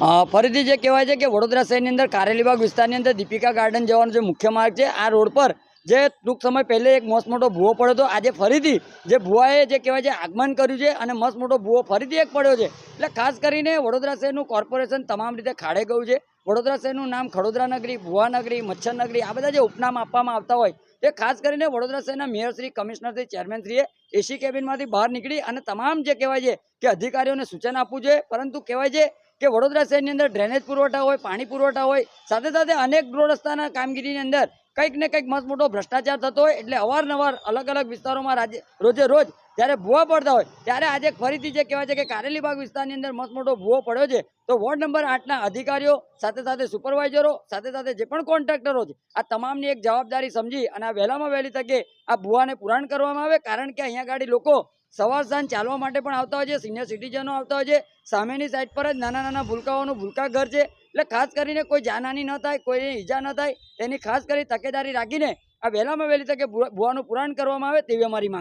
ફરીથી જે કહેવાય છે કે વડોદરા શહેરની અંદર કારેલીબાગ વિસ્તારની અંદર દીપિકા ગાર્ડન જવાનો જે મુખ્ય માર્ગ છે, આ રોડ પર જે ટૂંક સમય પહેલે એક મસ્ત મોટો ભૂવો પડ્યો હતો. આજે ફરીથી જે ભૂવાએ જે કહેવાય છે આગમન કર્યું છે અને મસ્ત મોટો ભૂવો ફરીથી એક પડ્યો છે. એટલે ખાસ કરીને વડોદરા શહેરનું કોર્પોરેશન તમામ રીતે ખાડે ગયું છે. વડોદરા શહેરનું નામ ખડોદરા નગરી, ભુવા નગરી, મચ્છર નગરી આ બધા જે ઉપનામ આપવામાં આવતા હોય એ ખાસ કરીને વડોદરા શહેરના મેયરશ્રી કમિશનરશ્રી ચેરમેનશ્રીએ એસી કેબિનમાંથી બહાર નીકળી અને તમામ જે કહેવાય છે કે અધિકારીઓને સૂચન આપવું જોઈએ. પરંતુ કહેવાય છે કે વડોદરા શહેરની અંદર ડ્રેનેજ પુરવઠા હોય, પાણી પુરવઠા હોય, સાથે સાથે અનેક રોડ રસ્તાના કામગીરીની અંદર કંઈક ને કંઈક મસ્ત મોટો ભ્રષ્ટાચાર થતો હોય, એટલે અવારનવાર અલગ અલગ વિસ્તારોમાં રાજ્ય રોજે રોજ જ્યારે ભૂવા પડતા હોય, ત્યારે આજે ફરીથી જે કહેવાય છે કે કારેલીબાગ વિસ્તારની અંદર મસ્ત મોટો ભૂવો પડ્યો છે, તો વોર્ડ નંબર આઠના અધિકારીઓ, સાથે સાથે સુપરવાઇઝરો, સાથે સાથે જે પણ કોન્ટ્રાક્ટરો છે, આ તમામની એક જવાબદારી સમજી અને આ વહેલામાં વહેલી તકે આ ભૂવાને પુરાણ કરવામાં આવે, કારણ કે અહીંયા ગાડી લોકો સવાર સાંજ ચાલવા માટે પણ આવતા હોય છે, સિનિયર સિટીઝનો આવતા હોય છે, સામેની સાઈડ પર જ નાના નાના ભૂલકાઓનું ભૂલકા ઘર છે, એટલે ખાસ કરીને કોઈ જાનહાની ન થાય, કોઈને ઈજા ન થાય, તેની ખાસ કરી તકેદારી રાખીને આ વહેલામાં વહેલી તકે ભૂવાનું પુરાણ કરવામાં આવે તેવી અમારી માંગ